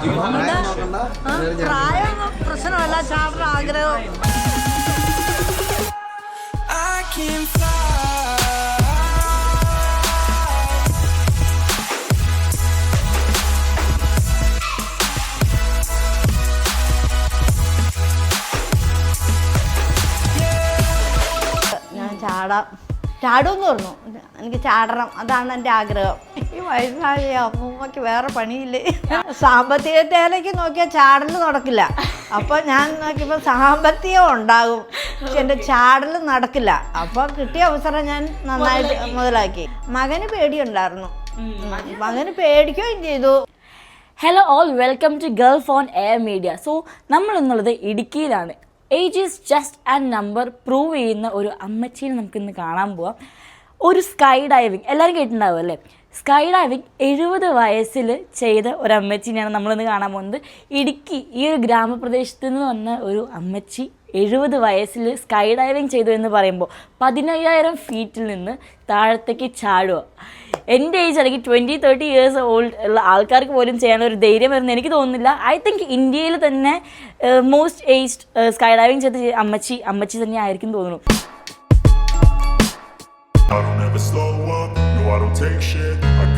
ആ, പ്രായം പ്രശ്നമല്ല. ആഗ്രഹം. ഞാൻ ചാടാം. ചാടുമെന്ന് പറഞ്ഞു. എനിക്ക് ചാടണം. അതാണ് എന്റെ ആഗ്രഹം. ഈ വയസ്സായ അമ്മൂമ്മക്ക് വേറെ പണിയില്ലേ? സാമ്പത്തികത്തേലേക്ക് നോക്കിയാൽ ചാടൽ നടക്കില്ല. അപ്പൊ ഞാൻ നോക്കിയപ്പോൾ സാമ്പത്തികം ഉണ്ടാകും. പക്ഷെ എന്റെ ചാടൽ നടക്കില്ല. അപ്പൊ കിട്ടിയ അവസരം ഞാൻ നന്നായിട്ട് മുതലാക്കി. മകന് പേടിയുണ്ടായിരുന്നു. മകന് പേടിക്കുകയും ചെയ്തു. Hello all welcome to girl phone air media so നമ്മൾ എന്നുള്ളത് ഇടുക്കിയിലാണ്. Age is just and number prove ചെയ്യുന്ന ഒരു അമ്മച്ചീനെ നമുക്കിന്ന് കാണാൻ പോവാം. ഒരു സ്കൈ ഡൈവിങ് എല്ലാവരും കേട്ടിട്ടുണ്ടാവും അല്ലേ? സ്കൈ ഡൈവിങ് എഴുപത് വയസ്സിൽ ചെയ്ത ഒരു അമ്മച്ചിനെയാണ് നമ്മളിന്ന് കാണാൻ പോകുന്നത്. ഇടുക്കി ഈ ഒരു ഗ്രാമപ്രദേശത്ത് നിന്ന് വന്ന ഒരു അമ്മച്ചി എഴുപത് വയസ്സിൽ സ്കൈ ഡൈവിങ് ചെയ്തു എന്ന് പറയുമ്പോൾ പതിനയ്യായിരം ഫീറ്റിൽ നിന്ന് താഴത്തേക്ക് ചാടുക. എന്റെ ഏജ് അല്ലെങ്കിൽ ട്വന്റി തേർട്ടി ഇയേഴ്സ് ഓൾഡ് ഉള്ള ആൾക്കാർക്ക് പോലും ചെയ്യാൻ ഒരു ധൈര്യം വരുന്ന എനിക്ക് തോന്നുന്നില്ല. ഐ തിങ്ക് ഇന്ത്യയിൽ തന്നെ മോസ്റ്റ് ഏജ്ഡ് സ്കൈ ഡൈവിങ് ചെയ്ത അമ്മച്ചി അമ്മച്ചി തന്നെ ആയിരിക്കും തോന്നുന്നു. I don't take shit.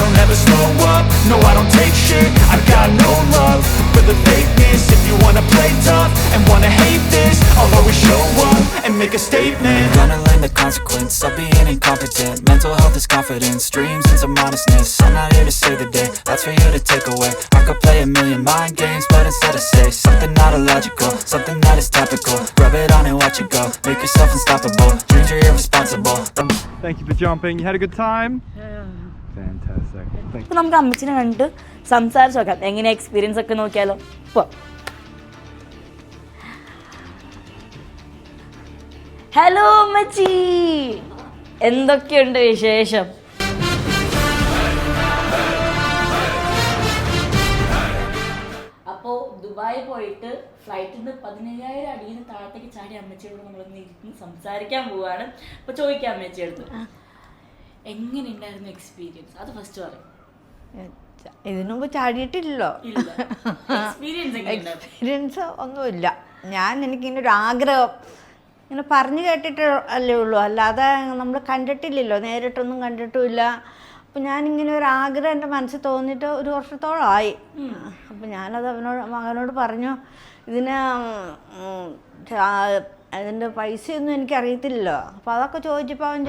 don't ever slow up, no I don't take shit. I got no love for the fakeness. If you wanna play tough and wanna hate this I'll always show up and make a statement. Gonna learn the consequence of being incompetent. Mental health is confidence, dreams and some honestness I'm not here to save the day, that's for you to take away. I could play a million mind games, but instead I say Something not illogical, something that is topical. Rub it on and watch it go, make yourself unstoppable. Dreams are irresponsible. Thank you for jumping. You had a good time? Fantastic. അപ്പോൾ നമുക്ക് അമ്മച്ചിനെ കണ്ട് സംസാരിച്ച് നോക്കാം. എങ്ങനെ experience ഒക്കെ നോക്കിയാലോ? പോ. Hello അമ്മച്ചി. എന്തൊക്കെയുണ്ട് വിശേഷം? അപ്പോൾ ദുബായി പോയിട്ട് ഫ്ലൈറ്റിൽ നിന്ന് പതിനയ്യായിരം അടിയിൽ നിന്ന് താഴത്തേക്ക് ചാടി അമ്മച്ചിയോട് നമ്മളൊന്ന് ഇരുന്ന് സംസാരിക്കാൻ പോവാണ്. അപ്പോൾ ചോദിക്കാം അമ്മച്ചിയെടുത്ത് എങ്ങനെയുണ്ടായിരുന്നു എക്സ്പീരിയൻസ് അത് ഫസ്റ്റ് പറയും. ഇതിനു മുമ്പ് ചാടിയിട്ടില്ലല്ലോ എക്സ്പീരിയൻസ് ഒന്നുമില്ല. ഞാൻ എനിക്കിങ്ങനെ ഒരു ആഗ്രഹം ഇങ്ങനെ പറഞ്ഞു കേട്ടിട്ട് അല്ലേ ഉള്ളൂ. അല്ലാതെ നമ്മൾ കണ്ടിട്ടില്ലല്ലോ. നേരിട്ടൊന്നും കണ്ടിട്ടുമില്ല. അപ്പം ഞാനിങ്ങനെ ഒരു ആഗ്രഹം എന്റെ മനസ്സിൽ തോന്നിയിട്ട് ഒരു വർഷത്തോളമായി അപ്പം ഞാനത് അവനോട് മകനോട് പറഞ്ഞു ഇതിന് അതിന്റെ പൈസയൊന്നും എനിക്കറിയത്തില്ലല്ലോ. അപ്പോൾ അതൊക്കെ ചോദിച്ചപ്പോൾ അവൻ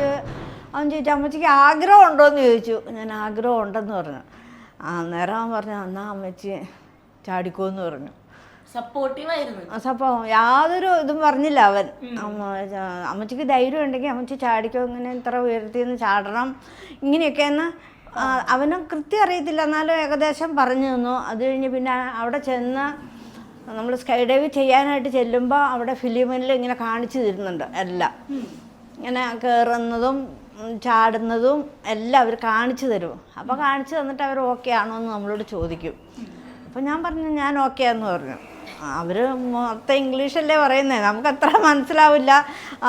അവൻ ചോദിച്ചു അമ്മച്ചിക്ക് ആഗ്രഹം ഉണ്ടോ എന്ന് ചോദിച്ചു. ഞാൻ ആഗ്രഹം ഉണ്ടെന്ന് പറഞ്ഞു. ആ അന്നേരം അവൻ പറഞ്ഞു എന്നാ അമ്മച്ചി ചാടിക്കോന്ന് പറഞ്ഞു. സപ്പോർട്ടീവ് ആയിരുന്നു. അപ്പോൾ യാതൊരു ഇതും പറഞ്ഞില്ല അവൻ. അമ്മ അമ്മച്ചിക്ക് ധൈര്യം ഉണ്ടെങ്കിൽ അമ്മച്ചി ചാടിക്കോ ഇങ്ങനെ ഇത്ര ഉയർത്തിന്ന് ചാടണം ഇങ്ങനെയൊക്കെ എന്ന് അവന് കൃത്യം അറിയത്തില്ല. എന്നാലും ഏകദേശം പറഞ്ഞു തന്നു. അത് കഴിഞ്ഞ് പിന്നെ അവിടെ ചെന്ന് നമ്മൾ സ്കൈ ഡൈവ് ചെയ്യാനായിട്ട് ചെല്ലുമ്പോൾ അവിടെ ഫിലിമിൽ ഇങ്ങനെ കാണിച്ചു തരുന്നുണ്ട് എല്ലാം. ഇങ്ങനെ കയറുന്നതും ചാടുന്നതും എല്ലാം അവർ കാണിച്ചു തരും. അപ്പോൾ കാണിച്ചു തന്നിട്ട് അവർ ഓക്കെ ആണോ എന്ന് നമ്മളോട് ചോദിക്കും. അപ്പോൾ ഞാൻ പറഞ്ഞു ഞാൻ ഓക്കെ എന്ന് പറഞ്ഞു. അവർ മൊത്തം ഇംഗ്ലീഷല്ലേ പറയുന്നത് നമുക്ക് അത്ര മനസ്സിലാവില്ല.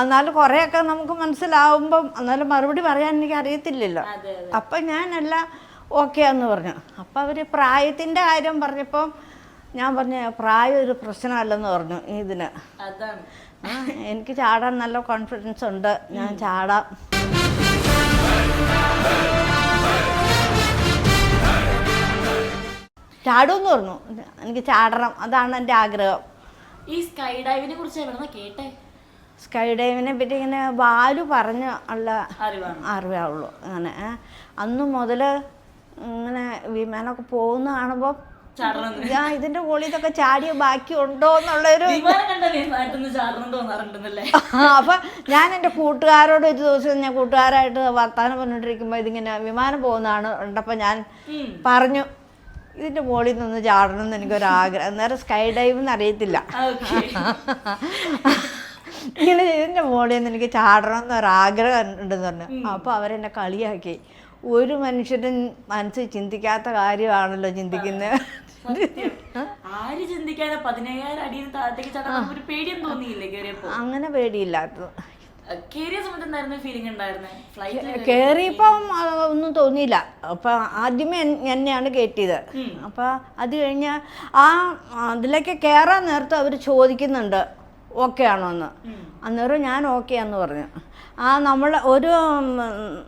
എന്നാലും കുറേയൊക്കെ നമുക്ക് മനസ്സിലാവുമ്പം എന്നാലും മറുപടി പറയാൻ എനിക്ക് അറിയത്തില്ലല്ലോ. അപ്പം ഞാനെല്ലാം ഓക്കെ എന്ന് പറഞ്ഞു. അപ്പം അവർ പ്രായത്തിന്റെ കാര്യം പറഞ്ഞപ്പം ഞാൻ പറഞ്ഞു പ്രായം ഒരു പ്രശ്നമല്ലെന്ന് പറഞ്ഞു ഇതിന്. എനിക്ക് ചാടാൻ നല്ല കോൺഫിഡൻസ് ഉണ്ട്. ഞാൻ ചാടാം. ചാടുമെന്ന് പറഞ്ഞു. എനിക്ക് ചാടണം. അതാണ് എന്റെ ആഗ്രഹം. ഈ സ്കൈ ഡൈവിനെ കുറിച്ച് എവിടെന്നാ കേട്ടെ? സ്കൈ ഡൈവിനെ പറ്റി ഇങ്ങനെ ബാലു പറഞ്ഞ ഉള്ള അറിവേ ഉള്ളൂ. അങ്ങനെ. അന്ന് മുതൽ ഇങ്ങനെ വിമാനമൊക്കെ പോകുന്ന കാണുമ്പോൾ ഞാൻ ഇതിന്റെ മുകളിൽ ഇതൊക്കെ ചാടിയ ബാക്കി ഉണ്ടോ എന്നുള്ളൊരു അപ്പം ഞാൻ എന്റെ കൂട്ടുകാരോട് ഒരു ദിവസം ഞാൻ കൂട്ടുകാരായിട്ട് വർത്താനം പറഞ്ഞിട്ടിരിക്കുമ്പോ ഇതിങ്ങനെ വിമാനം പോകുന്നതാണ് ഉണ്ടപ്പോ ഞാൻ പറഞ്ഞു ഇതിന്റെ മുകളിൽ നിന്ന് ചാടണം എന്ന് എനിക്കൊരാഗ്രഹം. അന്നേരം സ്കൈ ഡൈവ് എന്ന് അറിയത്തില്ല. ഇങ്ങനെ ഇതിന്റെ മുകളിൽ നിന്ന് എനിക്ക് ചാടണം എന്നൊരാഗ്രഹം ഉണ്ടെന്ന് പറഞ്ഞു. അപ്പൊ അവരെന്നെ കളിയാക്കി. ഒരു മനുഷ്യരും മനസ്സിൽ ചിന്തിക്കാത്ത കാര്യമാണല്ലോ ചിന്തിക്കുന്നത് ആര് ചിന്തിക്കാതെ പതിനയ്യായിരം അടിയിൽ താഴത്തേക്ക് ചാടാൻ ഒരു പേടിയും തോന്നിയില്ലേ കേറിയപ്പോ? അങ്ങനെ പേടിയില്ലാത്തത്. കേറിയപ്പം സമയത്ത് എന്തായിരുന്നു ഫീലിംഗ് ഉണ്ടായിരുന്നത് കയറിയപ്പം ഒന്നും തോന്നിയില്ല. അപ്പൊ ആദ്യമേ എന്നെയാണ് കയറ്റിയത് അപ്പൊ അത് കഴിഞ്ഞ ആ അതിലേക്ക് കേറാൻ നേരത്തെ അവർ ചോദിക്കുന്നുണ്ട്. ഓക്കെ ആണോ എന്ന് അന്നേരം ഞാൻ ഓക്കെ ആന്ന് പറഞ്ഞു. ആ നമ്മൾ ഒരു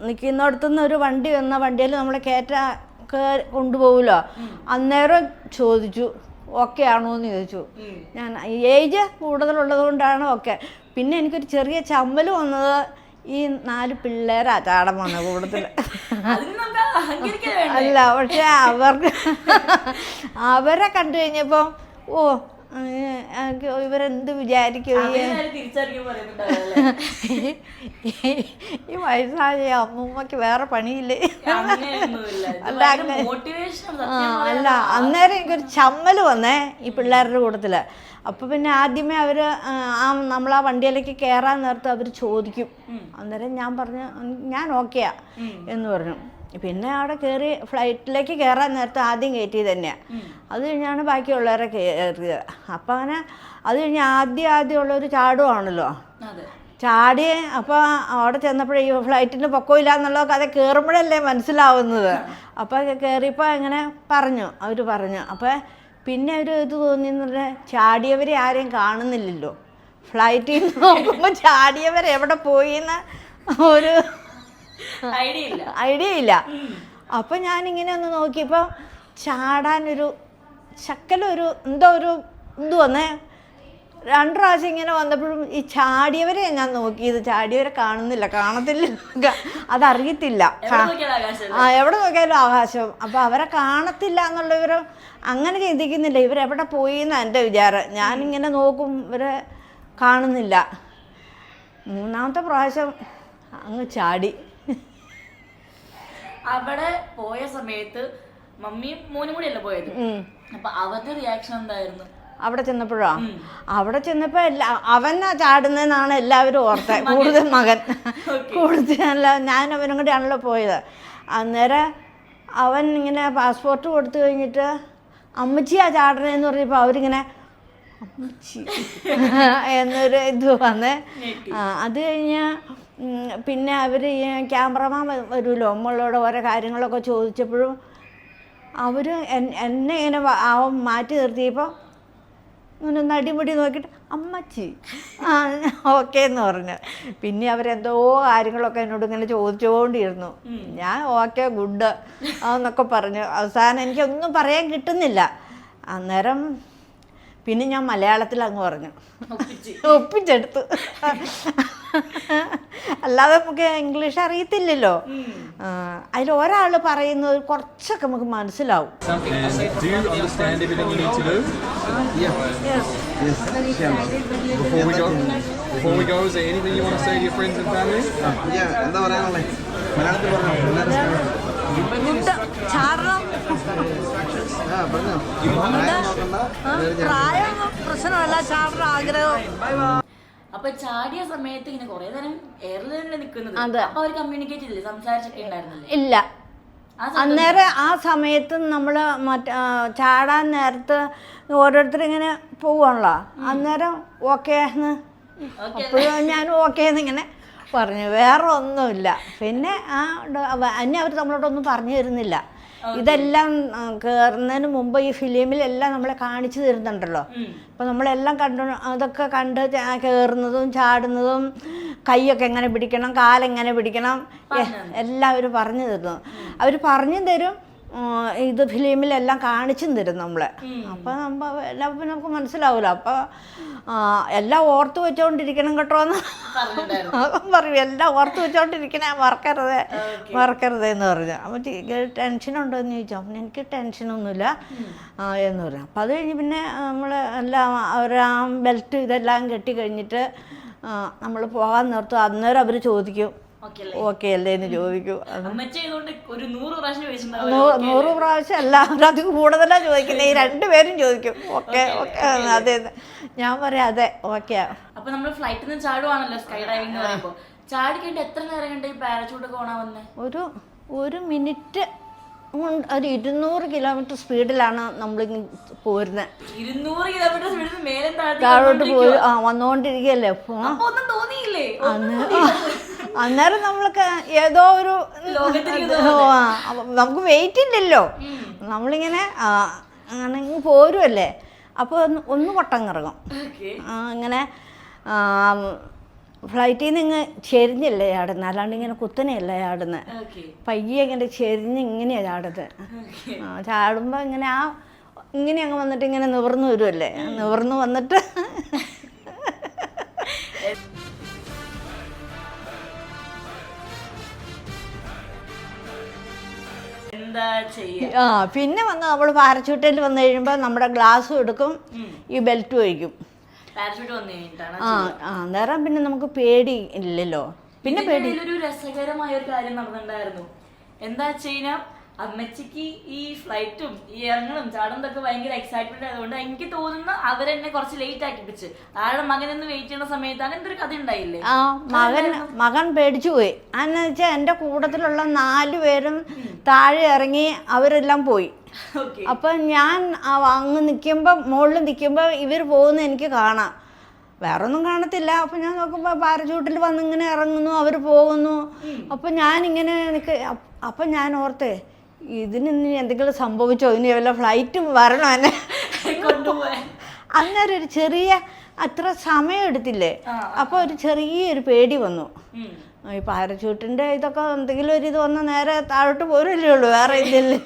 നിൽക്കുന്നിടത്തുനിന്ന് ഒരു വണ്ടി വന്ന വണ്ടിയിൽ നമ്മളെ കയറ്റ കയറി കൊണ്ടുപോകുമല്ലോ അന്നേരം ചോദിച്ചു ഓക്കെ ആണോ എന്ന് ചോദിച്ചു ഞാൻ ഏജ് കൂടുതലുള്ളത് കൊണ്ടാണ് ഓക്കെ പിന്നെ എനിക്കൊരു ചെറിയ ചമ്മൽ വന്നത് ഈ നാല് പിള്ളേരാ ചാടം വന്നത് കൂടുതൽ അല്ല പക്ഷെ അവർ അവരെ കണ്ടു കഴിഞ്ഞപ്പോൾ ഓ ഇവരെന്ത് വിചാരിക്കും? ഈ അവർ വയസ്സായ അമ്മൂമ്മക്ക് വേറെ പണിയില്ലേ. അല്ല, അല്ല. അന്നേരം എനിക്കൊരു ചമ്മൽ വന്നേ ഈ പിള്ളേരുടെ കൂട്ടത്തിൽ അപ്പോൾ പിന്നെ ആദ്യമേ അവർ ആ നമ്മൾ ആ വണ്ടിയിലേക്ക് കയറാൻ നേരത്ത് അവർ ചോദിക്കും. അന്നേരം ഞാൻ പറഞ്ഞു ഞാൻ ഓക്കെയാ എന്ന് പറഞ്ഞു. പിന്നെ അവിടെ കയറി ഫ്ലൈറ്റിലേക്ക് കയറാൻ നേരത്തെ ആദ്യം കയറ്റി തന്നെയാണ് അത് കഴിഞ്ഞാണ് ബാക്കിയുള്ളവരെ കയറിയത്. അപ്പം അങ്ങനെ അത് കഴിഞ്ഞ് ആദ്യം ആദ്യം ഉള്ളൊരു ചാടുവാണല്ലോ. ചാടി അപ്പോൾ അവിടെ ചെന്നപ്പോഴേ ഈ ഫ്ലൈറ്റിന് പൊക്കമില്ല എന്നുള്ള കഥ കയറുമ്പോഴല്ലേ മനസ്സിലാവുന്നത് അപ്പോൾ കയറിയപ്പോൾ അങ്ങനെ പറഞ്ഞു. അവർ പറഞ്ഞു. അപ്പോൾ പിന്നെ ഒരു ഇത് തോന്നിയെന്നുള്ള ചാടിയവരെ ആരെയും കാണുന്നില്ലല്ലോ. ഫ്ലൈറ്റിൽ നിന്ന് നോക്കുമ്പോൾ ചാടിയവർ എവിടെ പോയി എന്ന് ഒരു ഐഡിയ ഇല്ല ഐഡിയ ഇല്ല ഇങ്ങനെ ഒന്ന് നോക്കിയപ്പോൾ ചാടാനൊരു ശക്കലൊരു എന്തോ ഒരു ഇത് വന്നേ. രണ്ട് പ്രാവശ്യം ഇങ്ങനെ വന്നപ്പോഴും ഈ ചാടിയവരെ ഞാൻ നോക്കിയത്. ചാടിയവരെ കാണുന്നില്ല. കാണത്തില്ല. അതറിയത്തില്ല. ആ. എവിടെ നോക്കിയാലും ആകാശം. അപ്പോൾ അവരെ കാണത്തില്ല എന്നുള്ളവർ അങ്ങനെ ചിന്തിക്കുന്നില്ല. ഇവരെവിടെ പോയി എന്നാണ് എന്റെ വിചാരം. ഞാനിങ്ങനെ നോക്കും. ഇവരെ കാണുന്നില്ല. മൂന്നാമത്തെ പ്രാവശ്യം അങ്ങ് ചാടി. അവിടെ പോയ സമയത്ത് മമ്മിയും മോനും കൂടി അല്ല പോയത്. അപ്പൊ അവരുടെ റിയാക്ഷൻ എന്തായിരുന്നു? അവിടെ ചെന്നപ്പോഴോ? അവിടെ ചെന്നപ്പോ എല്ലാ അവനാ ചാടുന്നതെന്നാണ് എല്ലാവരും ഓർത്തത്. കൂടുതൽ മകൻ. കൂടുതൽ ഞാൻ അവനും കൂടിയാണല്ലോ പോയത്. അന്നേരം അവൻ ഇങ്ങനെ പാസ്പോർട്ട് കൊടുത്തു കഴിഞ്ഞിട്ട് അമ്മച്ചിയാ ചാടണേന്ന് പറഞ്ഞപ്പോൾ അവരിങ്ങനെ അമ്മച്ചി. എന്നൊരു ഇത് വന്നേ. ആ, അത് കഴിഞ്ഞാൽ പിന്നെ അവർ ക്യാമറമാൻ വരുമല്ലോ നമ്മളോട് ഓരോ കാര്യങ്ങളൊക്കെ ചോദിച്ചപ്പോഴും അവർ എന്നെ ഇങ്ങനെ അവൻ മാറ്റി നിർത്തിയപ്പോൾ ഇങ്ങനെ നടിമുടി നോക്കിയിട്ട് അമ്മച്ചി. ആ ഓക്കെ എന്ന് പറഞ്ഞു. പിന്നെ അവരെന്തോ കാര്യങ്ങളൊക്കെ എന്നോട് ഇങ്ങനെ ചോദിച്ചുകൊണ്ടിരുന്നു ഞാൻ ഓക്കെ ഗുഡ് എന്നൊക്കെ പറഞ്ഞു. അവസാനം എനിക്കൊന്നും പറയാൻ കിട്ടുന്നില്ല. അന്നേരം പിന്നെ ഞാൻ മലയാളത്തിൽ അങ്ങ് പറഞ്ഞു. ഒപ്പിച്ചെടുത്തു. അല്ലാതെ നമുക്ക് ഇംഗ്ലീഷ് അറിയത്തില്ലല്ലോ. അതിൽ ഒരാൾ പറയുന്നത് കുറച്ചൊക്കെ നമുക്ക് മനസ്സിലാവും. എന്താ പറയാനുള്ളത് ചാടണം പ്രായം പ്രശ്നമല്ല ചാടണം ആഗ്രഹം. അപ്പൊ ചാടിയ സമയത്ത് ഇങ്ങനെ കുറെ നേരം എയർലൈനിൽ നിൽക്കുന്നത്. അതെ. അപ്പൊ അവർ കമ്മ്യൂണിക്കേറ്റ് ചെയ്തില്ല? സംസാരിച്ചൊക്കെ ഉണ്ടായിരുന്നില്ല ഇല്ല അന്നേരം ആ സമയത്ത് നമ്മൾ മറ്റേ ചാടാൻ നേരത്ത് ഓരോരുത്തർ ഇങ്ങനെ പോവാണല്ലോ. അന്നേരം ഓക്കെ എന്ന് അപ്പോഴും ഞാൻ ഓക്കെ എന്നിങ്ങനെ പറഞ്ഞു വേറെ ഒന്നുമില്ല പിന്നെ ആ അന്നെ അവർ നമ്മളോടൊന്നും പറഞ്ഞു തരുന്നില്ല. ഇതെല്ലാം കയറുന്നതിന് മുമ്പ് ഈ ഫിലിമിലെല്ലാം നമ്മളെ കാണിച്ചു തരുന്നുണ്ടല്ലോ. അപ്പം നമ്മളെല്ലാം കണ്ടു അതൊക്കെ കണ്ട് കയറുന്നതും ചാടുന്നതും കൈയൊക്കെ എങ്ങനെ പിടിക്കണം കാലെങ്ങനെ പിടിക്കണം എ- എല്ലാം അവർ പറഞ്ഞു തരുന്നു. അവർ പറഞ്ഞു തരും ഇത് ഫിലിമിലെല്ലാം കാണിച്ചും തരും നമ്മളെ അപ്പോൾ നമ്മൾ എല്ലാം പിന്നെ നമുക്ക് മനസ്സിലാവില്ല അപ്പോൾ എല്ലാം ഓർത്ത് വെച്ചോണ്ടിരിക്കണം കേട്ടോ എന്ന് പറയും. എല്ലാം ഓർത്ത് വെച്ചോണ്ടിരിക്കണേ മറക്കരുത് മറക്കരുത് എന്ന് പറഞ്ഞു. അപ്പം ടെൻഷൻ ഉണ്ടോ എന്ന് ചോദിച്ചു. അപ്പം എനിക്ക് ടെൻഷനൊന്നുമില്ല എന്ന് പറഞ്ഞു. അപ്പം അത് കഴിഞ്ഞ് പിന്നെ നമ്മൾ എല്ലാം അവർ ആ ബെൽറ്റ് ഇതെല്ലാം കെട്ടി കഴിഞ്ഞിട്ട് നമ്മൾ പോകാൻ നിർത്തും. അന്നേരം അവർ ചോദിക്കും. ഓക്കെ അല്ലേ എന്ന് ചോദിക്കും. നൂറ് പ്രാവശ്യം അല്ല? അത് കൂടുതലാണ് ചോദിക്കുന്നത് ഈ രണ്ടുപേരും ചോദിക്കും. ഓക്കെ ഓക്കെ അതെ ഞാൻ പറയാം അതെ ഓക്കെ. അപ്പൊ നമ്മൾ ഫ്ലൈറ്റിൽ നിന്ന് ചാടുവാണല്ലോ സ്കൈ ഡൈവിംഗ് എന്ന് പറയുമ്പോ. ചാടി കഴിഞ്ഞിട്ട് എത്ര നേരം കണ്ട് ഈ പാരച്ചൂട്ട് ഓണാ വന്നേ? ഒരു ഒരു മിനിറ്റ് ഒരു ഇരുന്നൂറ് കിലോമീറ്റർ സ്പീഡിലാണ് നമ്മൾ പോരുന്നത് ഇരുന്നൂറ് കിലോമീറ്റർ സ്പീഡിൽ മേലെ താഴോട്ട് പോയി. ആ വന്നുകൊണ്ടിരിക്കുകയല്ലേ അന്ന് അന്നേരം നമ്മൾക്ക് ഏതോ ഒരു നമുക്ക് വെയിറ്റ് ഇല്ലല്ലോ. നമ്മളിങ്ങനെ അങ്ങനെ ഇങ്ങ് പോരുമല്ലേ അപ്പോൾ ഒന്ന് ഒന്ന് വട്ടം കറങ്ങും. അങ്ങനെ ഫ്ലൈറ്റിൽ നിന്ന് ഇങ്ങ് ചെരിഞ്ഞല്ലേ ചാടുന്നത് അല്ലാണ്ട് ഇങ്ങനെ കുത്തനെയല്ല ചാടുന്നത് പയ്യെ ഇങ്ങനെ ചെരിഞ്ഞ് ഇങ്ങനെയാണ് ചാടുന്നത് ചാടുമ്പോൾ ഇങ്ങനെ ആ ഇങ്ങനെ അങ്ങ് വന്നിട്ട് ഇങ്ങനെ നിവർന്നു വരുമല്ലേ നിവർന്നു വന്നിട്ട് എന്താ ആ പിന്നെ വന്ന് നമ്മൾ പാരച്യൂട്ടിൽ വന്നു കഴിയുമ്പോൾ നമ്മുടെ ഗ്ലാസ്സും എടുക്കും ഈ ബെൽറ്റും ഒഴിക്കും. പാരച്യൂട്ട് വന്നു കഴിഞ്ഞിട്ടാണ് ആ ആ അന്നേരം പിന്നെ നമുക്ക് പേടി ഇല്ലല്ലോ. പിന്നെ പേടി. ഒരു രസകരമായ ഒരു കാര്യം നടന്നിട്ടുണ്ടായിരുന്നു. എന്താ വെച്ച് കഴിഞ്ഞാൽ അമ്മച്ചിക്ക് ഈ ഫ്ലൈറ്റും ഈ ഇറങ്ങലും ഇതൊക്കെ ഭയങ്കര എക്സൈറ്റ്മെന്റ് ആയതുകൊണ്ട് എനിക്ക് തോന്നുന്നു അവരെന്നെ കുറച്ച് ലേറ്റ് ആക്കി പിടിച്ച്. ആളുടെ മകൻ എന്ന് വെയിറ്റ് ചെയ്യുന്ന സമയത്ത് അങ്ങനത്തെ ഒരു കഥ ഉണ്ടായില്ലേ? ആ മകൻ മകൻ പേടിച്ചു പോയി. അതെന്ന് വെച്ചാൽ എന്റെ കൂട്ടത്തിലുള്ള നാല് പേരും താഴെ ഇറങ്ങി അവരെല്ലാം പോയി. അപ്പൊ ഞാൻ അങ്ങ് നിൽക്കുമ്പോൾ മുകളിൽ നിൽക്കുമ്പോൾ ഇവർ പോകുന്ന എനിക്ക് കാണാം. വേറെ ഒന്നും കാണത്തില്ല. അപ്പം ഞാൻ നോക്കുമ്പോൾ പാരച്ചൂട്ടിൽ വന്നിങ്ങനെ ഇറങ്ങുന്നു അവർ പോകുന്നു. അപ്പം ഞാനിങ്ങനെ എനിക്ക് അപ്പം ഞാൻ ഓർത്തേ ഇതിന് ഇനി എന്തെങ്കിലും സംഭവിച്ചോ? ഇനി വല്ല ഫ്ലൈറ്റ് വരണോ? എന്നെ അന്നേരം ഒരു ചെറിയ അത്ര സമയം എടുത്തില്ലേ? അപ്പോൾ ഒരു ചെറിയൊരു പേടി വന്നു. ഈ പാരച്യൂട്ടിന്റെ ഇതൊക്കെ എന്തെങ്കിലും ഒരു ഇത് വന്ന് നേരെ താഴോട്ട് പോരല്ലേ ഉള്ളൂ വേറെ ഇതില്ലേ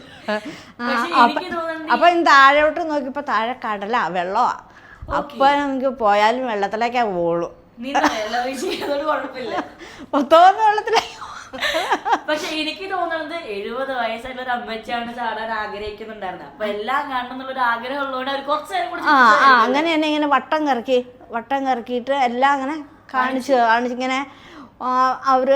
അപ്പം ഇന്ന് താഴോട്ട് നോക്കിയപ്പോൾ താഴെ കടലാ വെള്ളമാ അപ്പോൾ നമുക്ക് പോയാലും വെള്ളത്തിലേക്കാ പോളൂ മൊത്തം എല്ലാ പക്ഷെ എനിക്ക് തോന്നുന്നത് എഴുപത് വയസ്സായിട്ടുള്ള ഒരു അമ്മച്ചാണ് ചാടാൻ ആഗ്രഹിക്കുന്നുണ്ടായിരുന്നത് അപ്പൊ എല്ലാം കാണണം ഒരു ആഗ്രഹം ഉള്ളതുകൊണ്ട് അവർ കുറച്ച് നേരം കൂടി ആ ആ അങ്ങനെ തന്നെ ഇങ്ങനെ വട്ടം കറക്കി വട്ടം കറക്കിയിട്ട് എല്ലാം അങ്ങനെ കാണിച്ചു കാണിച്ചിങ്ങനെ അവർ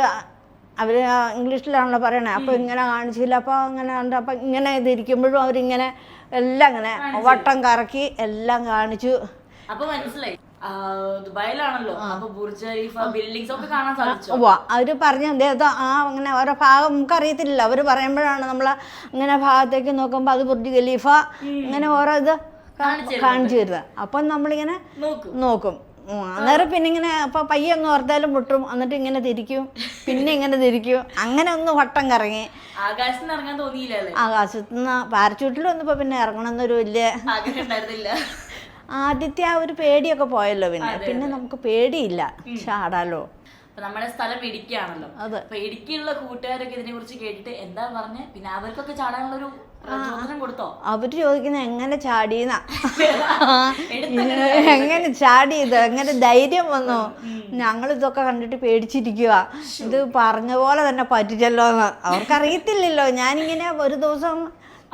അവർ ഇംഗ്ലീഷിലാണല്ലോ പറയണേ. അപ്പോൾ ഇങ്ങനെ കാണിച്ചില്ല. അപ്പോൾ അങ്ങനെ ഉണ്ട് അപ്പം ഇങ്ങനെ ഇതിരിക്കുമ്പോഴും അവരിങ്ങനെ എല്ലാം അങ്ങനെ വട്ടം കറക്കി എല്ലാം കാണിച്ചു. അപ്പൊ മനസ്സിലായി. ദുബായിലാണല്ലോ. അപ്പൊ ബുർജ് ഖലീഫ ബിൽഡിങ്സ് ഒക്കെ കാണാൻ സാധിച്ചു? അവർ പറഞ്ഞു അതേതോ ആ അങ്ങനെ ഓരോ ഭാഗം നമുക്ക് അറിയത്തില്ല അവർ പറയുമ്പോഴാണ് നമ്മൾ അങ്ങനെ ഭാഗത്തേക്ക് നോക്കുമ്പോൾ അത് ബുർജ് ഖലീഫ അങ്ങനെ ഓരോ ഇത് കാണിച്ചു തരുന്നത്. അപ്പം നമ്മളിങ്ങനെ നോക്കൂ. അന്നേരം പിന്നെ ഇങ്ങനെ അപ്പൊ പയ്യെ ഒന്ന് ഓർത്താലും മുട്ടും. എന്നിട്ട് ഇങ്ങനെ തിരിക്കും. പിന്നെ ഇങ്ങനെ തിരിക്കും. അങ്ങനെ ഒന്ന് വട്ടം കറങ്ങി. ആകാശത്ത് നിന്ന് ഇറങ്ങാൻ തോന്നിയില്ലല്ലേ ആകാശത്ത് നിന്ന് പാരച്ചൂട്ടിൽ വന്നപ്പോ പിന്നെ ഇറങ്ങണമെന്നൊരു വലിയ ആദ്യത്തെ ആ ഒരു പേടിയൊക്കെ പോയല്ലോ പിന്നെ. പിന്നെ നമുക്ക് പേടിയില്ല. ചാടാലോ നമ്മുടെ സ്ഥലം ഇടുക്കിയാണല്ലോ. അത്. അപ്പൊ ഇടുക്കിയുള്ള കൂട്ടുകാരൊക്കെ ഇതിനെ കുറിച്ച് കേട്ടിട്ട് എന്താ പറഞ്ഞേ? പിന്നെ അവർക്കൊക്കെ ചാടാനുള്ള ഒരു ചോദിക്കുന്ന അവർ ചോദിക്കുന്നത് എങ്ങനെ ചാടിയെന്ന? എങ്ങനെ ചാടിയത്? എങ്ങനെ ധൈര്യം വന്നു? ഞങ്ങൾ ഇതൊക്കെ കണ്ടിട്ട് പേടിച്ചിരിക്കുക ഇത് പറഞ്ഞ പോലെ തന്നെ പറ്റിച്ചല്ലോ എന്ന് അവർക്കറിയത്തില്ലല്ലോ. ഞാനിങ്ങനെ ഒരു ദിവസം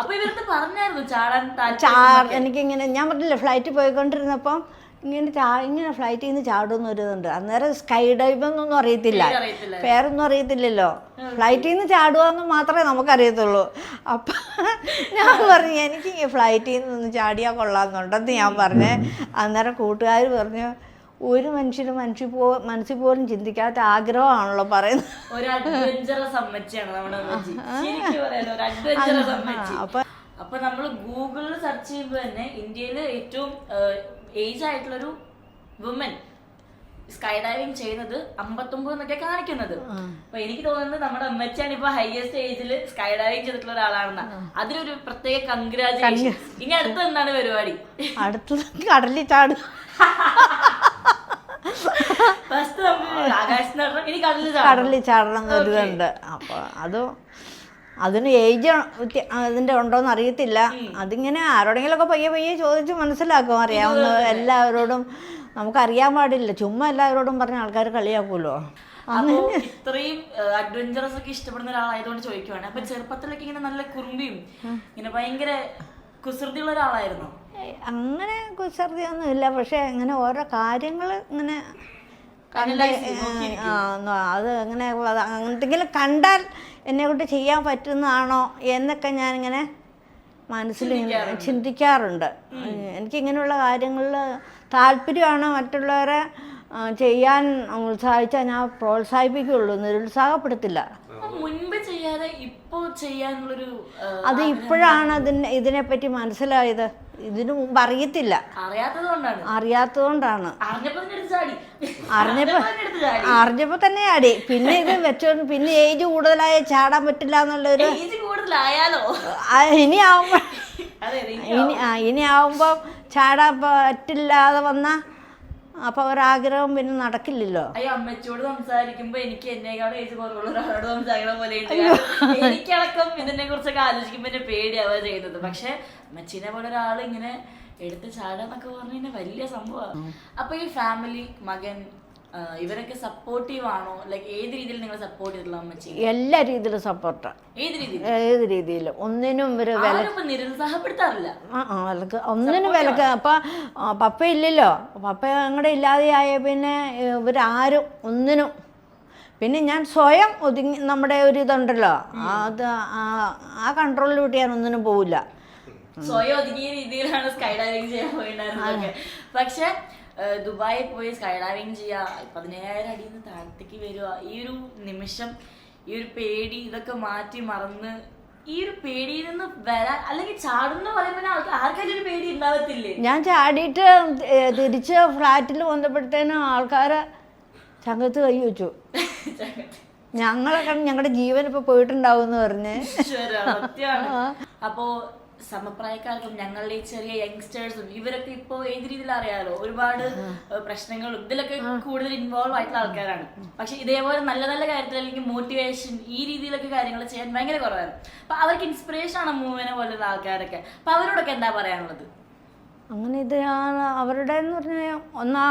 അപ്പൊ ഇവരുടെ പറഞ്ഞായിരുന്നു ചാടാൻ താല്പര്യം എനിക്കിങ്ങനെ ഞാൻ പറഞ്ഞില്ല ഫ്ലൈറ്റ് പോയിക്കൊണ്ടിരുന്നപ്പം ഇങ്ങനെ ചാ ഇങ്ങനെ ഫ്ലൈറ്റിൽ നിന്ന് ചാടുന്ന ഒരു ഇതുണ്ട് അന്നേരം സ്കൈ ഡൈവ് എന്നൊന്നും അറിയത്തില്ല. പേരൊന്നും അറിയത്തില്ലല്ലോ. ഫ്ലൈറ്റിൽ നിന്ന് ചാടുക എന്ന് മാത്രമേ നമുക്കറിയത്തുള്ളൂ. അപ്പം ഞാൻ പറഞ്ഞു എനിക്ക് ഫ്ലൈറ്റിൽ നിന്ന് ചാടിയാൽ കൊള്ളാമെന്നുണ്ടെന്ന് ഞാൻ പറഞ്ഞേ. അന്നേരം കൂട്ടുകാർ പറഞ്ഞു ഒരു മനുഷ്യന് മനുഷ്യ പോ മനസ്സിൽ പോലും ചിന്തിക്കാത്ത ആഗ്രഹമാണല്ലോ പറയുന്നത്. അപ്പൊ അപ്പൊ നമ്മൾ ഗൂഗിളിൽ സെർച്ച് ചെയ്യുമ്പോൾ തന്നെ ഇന്ത്യയിൽ ഏറ്റവും ഏജ് ആയിട്ടുള്ളൊരു വുമൻ സ്കൈ ഡൈവിങ് ചെയ്യുന്നത് അമ്പത്തൊമ്പത് എന്നൊക്കെ കാണിക്കുന്നത്. അപ്പൊ എനിക്ക് തോന്നുന്നത് നമ്മുടെ അമ്മച്ചാണ് ഇപ്പൊ ഹയസ്റ്റ് ഏജിൽ സ്കൈ ഡൈവിങ് ചെയ്തിട്ടുള്ള ഒരാളാണെന്ന. അതിനൊരു പ്രത്യേക കൺഗ്രാജുലേഷൻ ഇനി അടുത്ത എന്താണ് പരിപാടി? അടുത്തത് കടലിൽ ഫസ്റ്റ് നമുക്ക് ആകാശത്ത് നടണം ഇനി കടലിൽ ചാടണം. എന്നൊരിതുണ്ട് അപ്പോൾ അത് അതിന് ഏജ് അതിന്റെ ഉണ്ടോയെന്ന് അറിയത്തില്ല. അതിങ്ങനെ ആരോടെങ്കിലുമൊക്കെ പയ്യെ പയ്യെ ചോദിച്ച് മനസ്സിലാക്കും അറിയാവുന്ന എല്ലാവരോടും. നമുക്കറിയാൻ പാടില്ല. ചുമ്മാ എല്ലാവരോടും പറഞ്ഞ ആൾക്കാർ കളിയാക്കുമല്ലോ ഇത്രയും അഡ്വഞ്ചറസ് ഒക്കെ ഇഷ്ടപ്പെടുന്ന ഒരാളായതുകൊണ്ട് ചോദിക്കുവാണ്. അപ്പൊ ചെറുപ്പത്തിലൊക്കെ ഇങ്ങനെ നല്ല കുറുമ്പിയും ഇങ്ങനെ ഭയങ്കര കുസൃതിയുള്ള ഒരാളായിരുന്നു? അങ്ങനെ കുസൃതിയൊന്നും ഇല്ല പക്ഷെ അങ്ങനെ ഓരോ കാര്യങ്ങൾ ഇങ്ങനെ അത് അങ്ങനെ എന്തെങ്കിലും കണ്ടാൽ എന്നെ കൊണ്ട് ചെയ്യാൻ പറ്റുന്നതാണോ എന്നൊക്കെ ഞാനിങ്ങനെ മനസ്സിൽ ചിന്തിക്കാറുണ്ട്. എനിക്ക് ഇങ്ങനെയുള്ള കാര്യങ്ങളിൽ താല്പര്യമാണ് മറ്റുള്ളവരെ ചെയ്യാൻ ഉത്സാഹിച്ചാൽ ഞാൻ പ്രോത്സാഹിപ്പിക്കുകയുള്ളൂ. നിരുത്സാഹപ്പെടുത്തില്ല. അത് ഇപ്പോഴാണ് അതിനെ ഇതിനെപ്പറ്റി മനസ്സിലായത്. ഇതിനു മുമ്പ് അറിയത്തില്ല. അറിയാത്തത് കൊണ്ടാണ്. അറിയാത്തതുകൊണ്ടാണ് അറിഞ്ഞപ്പോ അറിഞ്ഞപ്പോ തന്നെ ആടി പിന്നെ ഇത് വെച്ചോണ്ട് പിന്നെ ഏജ് കൂടുതലായ ചാടാൻ പറ്റില്ല എന്നുള്ളൊരു കൂടുതലായാലോ? ഇനി ആവുമ്പോ ഇനി ആ ഇനി ആവുമ്പോ ചാടാൻ പറ്റില്ലാതെ വന്ന അപ്പൊ ഒരാഗ്രഹം പിന്നെ നടക്കില്ലല്ലോ. അയ്യോ അമ്മച്ചോട് സംസാരിക്കുമ്പോ എനിക്ക് എന്നെക്കാളും ഏജ് കുറവുള്ള ഒരാളോട് സംസാരിക്കണ പോലെ എനിക്കടക്കം ഇതിനെ കുറിച്ചൊക്കെ ആലോചിക്കുമ്പോ എന്നെ പേടിയാവുക ചെയ്യുന്നത്. പക്ഷെ അമ്മച്ചീനെ പോലെ ഒരാൾ ഇങ്ങനെ എടുത്ത് ചാടാന്നൊക്കെ പറഞ്ഞു കഴിഞ്ഞാൽ വലിയ സംഭവമാണ് അപ്പൊ ഈ ഫാമിലി മകൻ ഇവരൊക്കെ സപ്പോർട്ടീവ് ആണോ? ലൈക്ക് ഏത് രീതിയിൽ നിങ്ങൾ സപ്പോർട്ട് ചെയ്തിട്ടുള്ള അമ്മച്ചി? എല്ലാ രീതിയിലും സപ്പോർട്ടാണ് ഏത് രീതിയിൽ ഏത് രീതിയിലും. ഒന്നിനും ഒരു വില നിരുത്സാഹപ്പെടുത്താറില്ല. ഒന്നിനും വിലക്ക്. അപ്പൊ പപ്പ ഇല്ലല്ലോ. പപ്പ അങ്ങടെ ഇല്ലാതെയായ പിന്നെ ഇവരാരും ഒന്നിനും. പിന്നെ ഞാൻ സ്വയം ഒതുങ്ങി നമ്മുടെ ഒരു ഇതുണ്ടല്ലോ. അത് ആ- ആ കൺട്രോളിൽ വിട്ട് ഞാൻ ഒന്നിനും പോവില്ല. സ്വയം ഒതുങ്ങിയ രീതിയിലാണ് സ്കൈ ഡൈവിങ് ചെയ്യാൻ പോയിട്ടുണ്ടായിരുന്നത് പക്ഷെ ദുബായി ദുബായിൽ പോയി സ്കൈ ഡൈവിങ് ചെയ്യുക പതിനേഴായിരം അടിയിൽ നിന്ന് താഴത്തേക്ക് വരിക ഈ ഒരു നിമിഷം ഈ ഒരു പേടി ഇതൊക്കെ മാറ്റി മറന്ന് ഈ ഒരു പേടിയിൽ നിന്ന് വരാൻ അല്ലെങ്കിൽ ചാടുന്ന പറയുമ്പോൾ ആൾക്ക് ആർക്കാരും ഒരു പേടി ഉണ്ടാവത്തില്ലേ ഞാൻ ചാടിയിട്ട് തിരിച്ച് ഫ്ലാറ്റിൽ വന്നപ്പോഴത്തേനും ആൾക്കാർ ചങ്കത്ത് കൈ വെച്ചു. ഞങ്ങളൊക്കെ ഞങ്ങളുടെ ജീവൻ ഇപ്പൊ പോയിട്ടുണ്ടാവും എന്ന് പറഞ്ഞ് അപ്പോ സമപ്രായക്കാർക്കും ഞങ്ങളുടെ ഈ ചെറിയ യങ്സ്റ്റേഴ്സും ഇവരൊക്കെ ഇപ്പോ ഏത് രീതിയിൽ അറിയാലോ? ഒരുപാട് പ്രശ്നങ്ങളും ഇതിലൊക്കെ കൂടുതൽ ഇൻവോൾവ് ആയിട്ടുള്ള ആൾക്കാരാണ്. പക്ഷെ ഇതേപോലെ നല്ല നല്ല കാര്യത്തിൽ അല്ലെങ്കിൽ മോട്ടിവേഷൻ ഈ രീതിയിലൊക്കെ കാര്യങ്ങൾ ചെയ്യാൻ ഭയങ്കര കുറവാണ്. അപ്പൊ അവർക്ക് ഇൻസ്പിറേഷൻ ആണ് മൂവിനെ പോലുള്ള ആൾക്കാരൊക്കെ. അപ്പൊ അവരോടൊക്കെ എന്താ പറയാനുള്ളത്? അങ്ങനെ ഇത് അവരുടെ എന്ന് പറഞ്ഞാൽ ഒന്നാ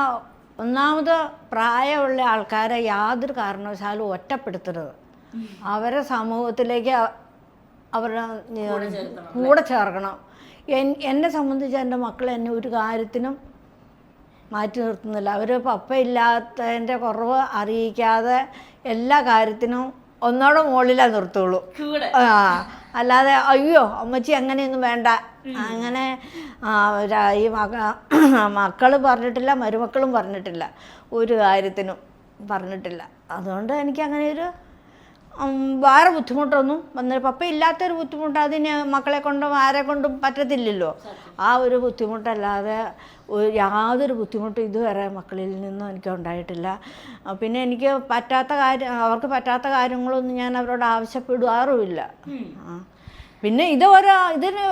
ഒന്നാമത് പ്രായമുള്ള ആൾക്കാരെ യാതൊരു കാരണവശാലും ഒറ്റപ്പെടുത്തരുത്. അവരെ സമൂഹത്തിലേക്ക് അവരുടെ കൂടെ ചേർക്കണം എന്നെ സംബന്ധിച്ച് എന്റെ മക്കൾ എന്നെ ഒരു കാര്യത്തിനും മാറ്റി നിർത്തുന്നില്ല. അവർ പപ്പ ഇല്ലാത്തതിന്റെ കുറവ് അറിയിക്കാതെ എല്ലാ കാര്യത്തിനും ഒന്നോടെ മുകളിലാണ് നിർത്തുള്ളൂ. ആ അല്ലാതെ അയ്യോ അമ്മച്ചി അങ്ങനെയൊന്നും വേണ്ട. അങ്ങനെ ഈ മക മക്കൾ പറഞ്ഞിട്ടില്ല മരുമക്കളും പറഞ്ഞിട്ടില്ല. ഒരു കാര്യത്തിനും പറഞ്ഞിട്ടില്ല. അതുകൊണ്ട് എനിക്ക് അങ്ങനെ ഒരു വേറെ ബുദ്ധിമുട്ടൊന്നും വന്നില്ല. പപ്പ ഇല്ലാത്തൊരു ബുദ്ധിമുട്ട് അതിന് മക്കളെ കൊണ്ടും ആരെ കൊണ്ടും പറ്റത്തില്ലല്ലോ. ആ ഒരു ബുദ്ധിമുട്ടല്ലാതെ യാതൊരു ബുദ്ധിമുട്ടും ഇതുവരെ മക്കളിൽ നിന്നും എനിക്ക് ഉണ്ടായിട്ടില്ല. പിന്നെ എനിക്ക് പറ്റാത്ത കാര്യം അവർക്ക് പറ്റാത്ത കാര്യങ്ങളൊന്നും ഞാൻ അവരോട് ആവശ്യപ്പെടാറുമില്ല പിന്നെ ഇത് ഒരു ഇതിന്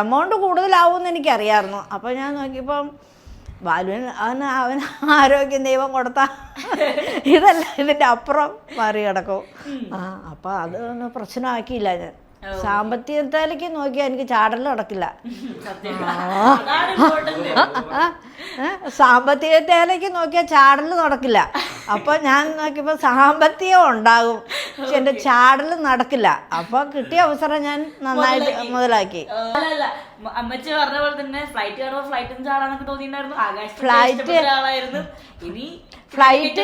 എമൗണ്ട് കൂടുതലാവുമെന്ന് എനിക്കറിയാമായിരുന്നു അപ്പോൾ ഞാൻ നോക്കിയപ്പം ബാലുവിന് അവന് അവന് ആരോഗ്യം ദൈവം കൊടുത്ത. ഇതല്ല ഇതിന്റെ അപ്പുറം മറികടക്കും ആ അപ്പം അതൊന്നും പ്രശ്നമാക്കിയില്ല ഞാൻ. സാമ്പത്തികത്തിലേക്ക് നോക്കിയാൽ എനിക്ക് ചാടൽ നടക്കില്ല. സാമ്പത്തികത്തിലേക്ക് നോക്കിയാൽ ചാടൽ നടക്കില്ല. അപ്പം ഞാൻ നോക്കിയപ്പോൾ സാമ്പത്തികം ഉണ്ടാകും. പക്ഷെ എന്റെ ചാടൽ നടക്കില്ല. അപ്പൊ കിട്ടിയ അവസരം ഞാൻ നന്നായിട്ട് മുതലാക്കി. അല്ലല്ല. മ- അമ്മച്ചി പറഞ്ഞ പോലെ തന്നെ ഫ്ലൈറ്റ് കാണുമ്പോ ഫ്ലൈറ്റും ചാടാന്നൊക്കെ തോന്നിയിട്ടുണ്ടായിരുന്നു. ആകാശത്ത് ഇഷ്ടപ്പെട്ട ആളായിരുന്നു. ഇനി ഫ്ലൈറ്റ്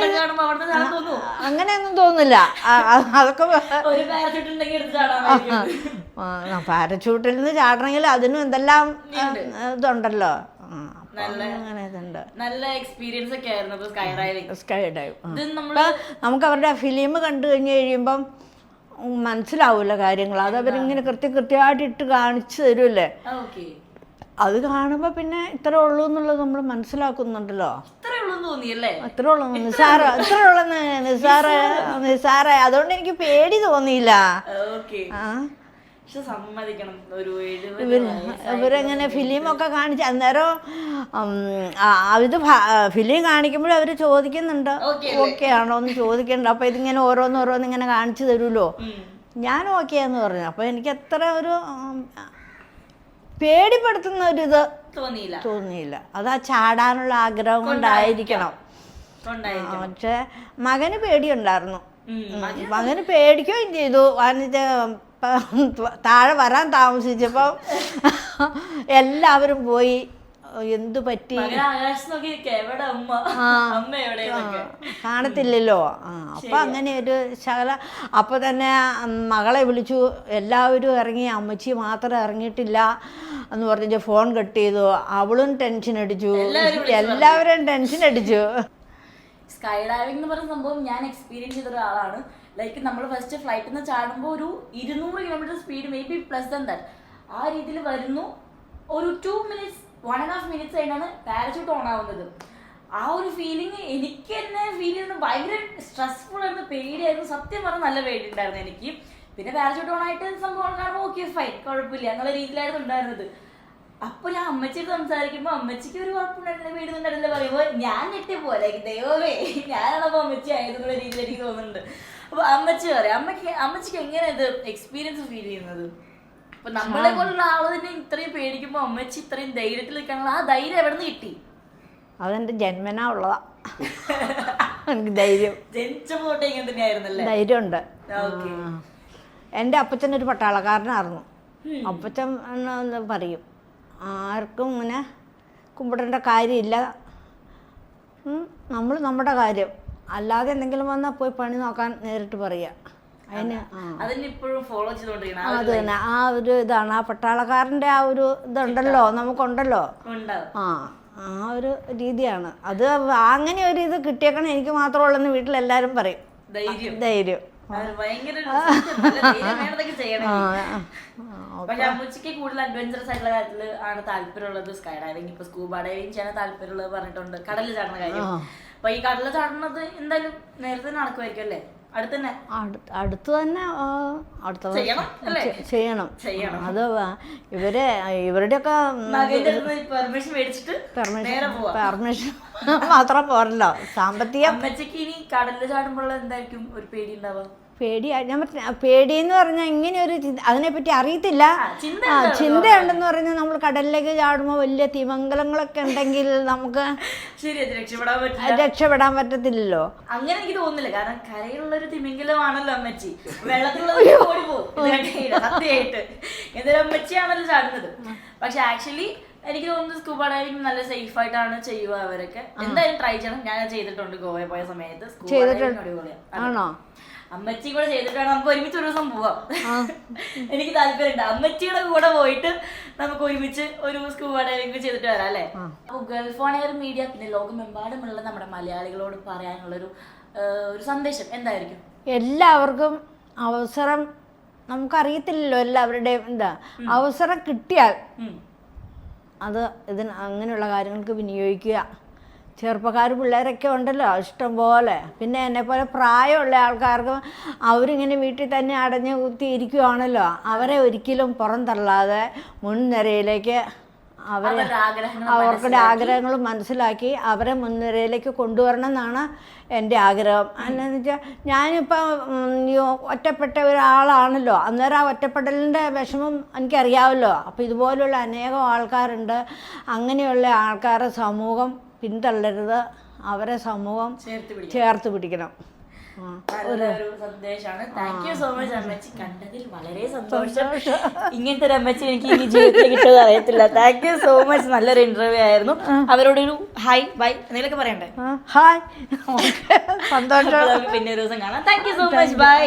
അങ്ങനെയൊന്നും തോന്നില്ല അതൊക്കെ പാരച്യൂട്ടിൽ നിന്ന് ചാടണമെങ്കിൽ അതിനും എന്തെല്ലാം ഇതുണ്ടല്ലോ. നല്ല- എക്സ്പീരിയൻസ് ഒക്കെ ആയിരുന്നു സ്കൈ ഡൈവിംഗ് സ്കൈ ഡൈവ് നമുക്ക് അവരുടെ ഫിലിം കണ്ടു കഴിഞ്ഞ് കഴിയുമ്പം മനസ്സിലാവൂല മനസ്സിലാവില്ല കാര്യങ്ങൾ. അത് അവരിങ്ങനെ കൃത്യം കൃത്യമായിട്ട് ഇട്ട് കാണിച്ചു തരുമല്ലേ അത് കാണുമ്പോ പിന്നെ ഇത്ര ഉള്ളൂ എന്നുള്ളത് നമ്മൾ മനസ്സിലാക്കുന്നുണ്ടല്ലോ. ഇത്രേ ഉള്ളൂ നിസാര ഇത്ര ഉള്ളെന്ന് നിസാര നിസാര അതുകൊണ്ട് എനിക്ക് പേടി തോന്നിയില്ല. ആ. പക്ഷെ സമ്മതിക്കണം. ഒരു ഇവരെങ്ങനെ ഫിലിമൊക്കെ കാണിച്ച് അന്നേരം ഇത് ഫിലിം കാണിക്കുമ്പോഴും അവർ ചോദിക്കുന്നുണ്ട്. ഓക്കെ ആണോ എന്ന് ചോദിക്കുന്നുണ്ട്. അപ്പൊ ഇതിങ്ങനെ ഓരോന്ന് ഓരോന്ന് ഇങ്ങനെ കാണിച്ചു തരുമല്ലോ? ഞാൻ ഓക്കെ എന്ന് പറഞ്ഞു. അപ്പൊ എനിക്ക് എത്ര ഒരു പേടിപ്പെടുത്തുന്ന ഒരിത് തോന്നിയില്ല. തോന്നിയില്ല. അത് ആ ചാടാനുള്ള ആഗ്രഹം കൊണ്ടായിരിക്കണം. പക്ഷെ മകന് പേടിയുണ്ടായിരുന്നു. മകന് പേടിക്കുകയും ചെയ്തു. എന്നിട്ട് പ- താഴെ വരാൻ താമസിച്ചപ്പോൾ എല്ലാവരും പോയി എന്തു പറ്റി? കാണത്തില്ലല്ലോ. ആ അപ്പം അങ്ങനെ ഒരു ശകല അപ്പോൾ തന്നെ മകളെ വിളിച്ചു എല്ലാവരും ഇറങ്ങി അമ്മച്ചി മാത്രം ഇറങ്ങിയിട്ടില്ല എന്ന് പറഞ്ഞ ഫോൺ കട്ട് ചെയ്തു. അവളും ടെൻഷൻ അടിച്ചു. എല്ലാവരും ടെൻഷൻ അടിച്ചു. സ്കൈ ഡൈവിംഗ് എന്ന് പറഞ്ഞ സംഭവം ഞാൻ എക്സ്പീരിയൻസ് ചെയ്ത ഒരാളാണ്. ലൈക്ക് നമ്മൾ ഫസ്റ്റ് ഫ്ലൈറ്റിൽ നിന്ന് ചാടുമ്പോൾ ഒരു ഇരുന്നൂറ് kilometre speed maybe plus than that ആ രീതിയിൽ വരുന്നു. ഒരു two minutes one and half minutes കഴിഞ്ഞാണ് പാരച്യൂട്ട് ഓൺ ആവുന്നത്. ആ ഒരു ഫീലിംഗ് എനിക്ക് തന്നെ ഫീൽ ചെയ്യുന്നത് ഭയങ്കര സ്ട്രെസ്ഫുൾ ആയിരുന്നു പേടിയായിരുന്നു. സത്യം പറഞ്ഞാൽ നല്ല പേടി ഉണ്ടായിരുന്നു എനിക്ക്. പിന്നെ പാരച്യൂട്ട് ഓൺ ആയിട്ട് സംഭവം കാണുമ്പോൾ ഓക്കെ ഫൈൻ കുഴപ്പമില്ല എന്നുള്ള രീതിയിലായിരുന്നു ഉണ്ടായിരുന്നത്. അപ്പൊ ഞാൻ അമ്മച്ചിട്ട് സംസാരിക്കുമ്പോ അമ്മച്ചിക്ക് ഒരു കുഴപ്പമുണ്ടായിരുന്നില്ല വീടുന്നുണ്ടായിരുന്നില്ല പറയുമ്പോൾ ഞാൻ ഞെട്ടിപ്പോലെ ദൈവമേ ഞാനാണപ്പോ അമ്മച്ചി ആയതെന്നുള്ള രീതിയിൽ എനിക്ക് തോന്നുന്നുണ്ട്. അപ്പൊ അമ്മച്ചി പറയാം അമ്മയ്ക്ക് അമ്മച്ചിക്ക് എങ്ങനെ ഇത് എക്സ്പീരിയൻസ് ഫീൽ ചെയ്യുന്നത്? അപ്പൊ നമ്മളെ പോലുള്ള ആൾ തന്നെ ഇത്രയും പേടിക്കുമ്പോ അമ്മച്ചി ഇത്രയും ധൈര്യത്തിൽ നിൽക്കാനുള്ള ആ ധൈര്യം എവിടെ നിന്ന് കിട്ടി? അതെന്റെ ജന്മനാ ഉള്ളതാ. എനിക്ക് ധൈര്യം. ജനിച്ചപ്പോ തൊട്ടേ ഇങ്ങനെ തന്നെയായിരുന്നല്ലേ? ധൈര്യമുണ്ട്. എന്റെ അപ്പച്ചൻ ഒരു പട്ടാളക്കാരനായിരുന്നു. അപ്പച്ചൻ എന്ന് പറയും ആർക്കും ഇങ്ങനെ കുമ്പിടേണ്ട കാര്യമില്ല. നമ്മൾ നമ്മുടെ കാര്യം. അല്ലാതെ എന്തെങ്കിലും വന്നാൽ പോയി പണി നോക്കാൻ നേരിട്ട് പറയുക അതിന് ഫോളോ ചെയ്തോണ്ടിരിക്കണം അത് തന്നെ ആ ഒരു ഇതാണ്. ആ പട്ടാളക്കാരന്റെ ആ ഒരു ഇതുണ്ടല്ലോ നമുക്കുണ്ടല്ലോ. ആ ആ ഒരു രീതിയാണ്. അത് അങ്ങനെ ഒരു ഇത് കിട്ടിയേക്കണം എനിക്ക് മാത്രമുള്ളെന്ന് വീട്ടിലെല്ലാവരും പറയും. ധൈര്യം. ധൈര്യം. പക്ഷെ അമ്മച്ചിക്ക് കൂടുതൽ അഡ്വഞ്ചറസ് ആയിട്ടുള്ള കാര്യത്തിൽ ആണ് താല്പര്യമുള്ളത് സ്കൈ ഡൈവിംഗ് ഇപ്പൊ സ്കൂബ ഡൈവിംഗ് ചെയ്യാൻ താല്പര്യമുള്ളത് പറഞ്ഞിട്ടുണ്ട്. കടലിൽ ചാടുന്ന കാര്യം. അപ്പൊ ഈ കടലിൽ ചാടുന്നത് എന്തായാലും നേരത്തെ നടക്കുമായിരിക്കും അല്ലേ? അടുത്ത് തന്നെ? അടുത്ത് ചെയ്യണം. അത് ഇവരെ ഇവർ ഇവരുടെയൊക്കെ പെർമിഷൻ പെർമിഷൻ മാത്രം പോരല്ലോ. സാമ്പത്തിക അമ്മച്ചക്ക് ഇനി കടലിൽ ചാടുമ്പോൾ എന്തായിരിക്കും ഒരു പേടി ഉണ്ടാവുക? പേടി. ഞാൻ പറഞ്ഞ എന്ന് പറഞ്ഞാൽ ഇങ്ങനെ ഒരു അതിനെപ്പറ്റി അറിയത്തില്ല. ചിന്തയുണ്ടെന്ന് പറഞ്ഞാൽ നമ്മൾ കടലിലേക്ക് ചാടുമ്പോൾ വലിയ തിമംഗലങ്ങളൊക്കെ ഉണ്ടെങ്കിൽ നമുക്ക് രക്ഷപ്പെടാൻ പറ്റത്തില്ലല്ലോ. അങ്ങനെ എനിക്ക് തോന്നുന്നില്ല. കാരണം കരയിലുള്ള ഒരു തിമിംഗലമാണല്ലോ അമ്മച്ചി. വെള്ളത്തിലുള്ള അമ്മച്ചിയാണല്ലോ ചാടുന്നത്. പക്ഷെ ആക്ച്വലി എനിക്ക് തോന്നുന്നു സ്കൂബ ഡൈവിംഗ് നല്ല സേഫ് ആയിട്ടാണ് ചെയ്യുക അവരൊക്കെ. എന്തായാലും ട്രൈ ചെയ്യണം. ഞാൻ ചെയ്തിട്ടുണ്ട് ഗോവയിൽ പോയ സമയത്ത്. ആണോ? അമ്മച്ചി കൂടെ ചെയ്തിട്ടാണ് നമുക്ക് ഒരുമിച്ച് ഒരു ദിവസം പോവാം. എനിക്ക് താല്പര്യമുണ്ട്. അമ്മച്ചിയുടെ കൂടെ പോയിട്ട് നമുക്ക് ഒരുമിച്ച് ഒരു സ്കൂബ ഡൈവിംഗ് ചെയ്തിട്ട് വരാം അല്ലേ? അപ്പൊ ഗൾഫ് ഓൺ എയർ മീഡിയ പിന്നെ ലോകമെമ്പാടുമുള്ള നമ്മുടെ മലയാളികളോട് പറയാനുള്ള ഒരു ഒരു സന്ദേശം എന്തായിരിക്കും? എല്ലാവർക്കും അവസരം നമുക്കറിയത്തില്ലല്ലോ എല്ലാവരുടെയും എന്താ? അവസരം കിട്ടിയാൽ. അത് ഇതിന് അങ്ങനെയുള്ള കാര്യങ്ങൾക്ക് വിനിയോഗിക്കുക. ചെറുപ്പക്കാർ പിള്ളേരൊക്കെ ഉണ്ടല്ലോ ഇഷ്ടം പോലെ. പിന്നെ എന്നെപ്പോലെ പോലെ പ്രായമുള്ള ആൾക്കാർക്ക് അവരിങ്ങനെ വീട്ടിൽ തന്നെ അടഞ്ഞ് കുത്തി ഇരിക്കുവാണല്ലോ അവരെ ഒരിക്കലും പുറന്തള്ളാതെ മുൻനിരയിലേക്ക് അവരെ അവരുടെ ആഗ്രഹങ്ങൾ മനസ്സിലാക്കി. അവരെ മുൻനിരയിലേക്ക് കൊണ്ടുവരണം എന്നാണ് എന്റെ ആഗ്രഹം. എന്നാന്ന് വെച്ചാൽ ഞാനിപ്പോൾ ഒറ്റപ്പെട്ട ഒരാളാണല്ലോ. അന്നേരം ആ ഒറ്റപ്പെടലിന്റെ വിഷമം എനിക്കറിയാമല്ലോ. അപ്പോൾ ഇതുപോലുള്ള അനേകം ആൾക്കാരുണ്ട്. അങ്ങനെയുള്ള ആൾക്കാരെ സമൂഹം പിന്തള്ളരുത്. അവരെ സമൂഹം ചേർത്ത് പിടിക്കണം. നല്ലൊരു സന്ദേശമാണ്. താങ്ക് യു സോ മച്ച് അമ്മച്ചി. കണ്ടതിൽ വളരെ സന്തോഷം. ഇങ്ങനത്തെ ഒരു അമ്മച്ചി എനിക്ക് ഇനി ജീവിതത്തിൽ കിട്ടുന്നത് അറിയത്തില്ല. താങ്ക് യു സോ മച്ച് നല്ലൊരു ഇന്റർവ്യൂ ആയിരുന്നു. അവരോട് ഒരു ഹായ് ബൈ എന്തെങ്കിലുമൊക്കെ പറയണ്ടേ? ഹായ് സന്തോഷം. നമുക്ക് പിന്നെ ഒരു ദിവസം കാണാം. Thank you so much bye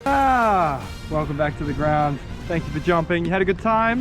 Ah. welcome back to the ground. Thank you for jumping. You had a good time?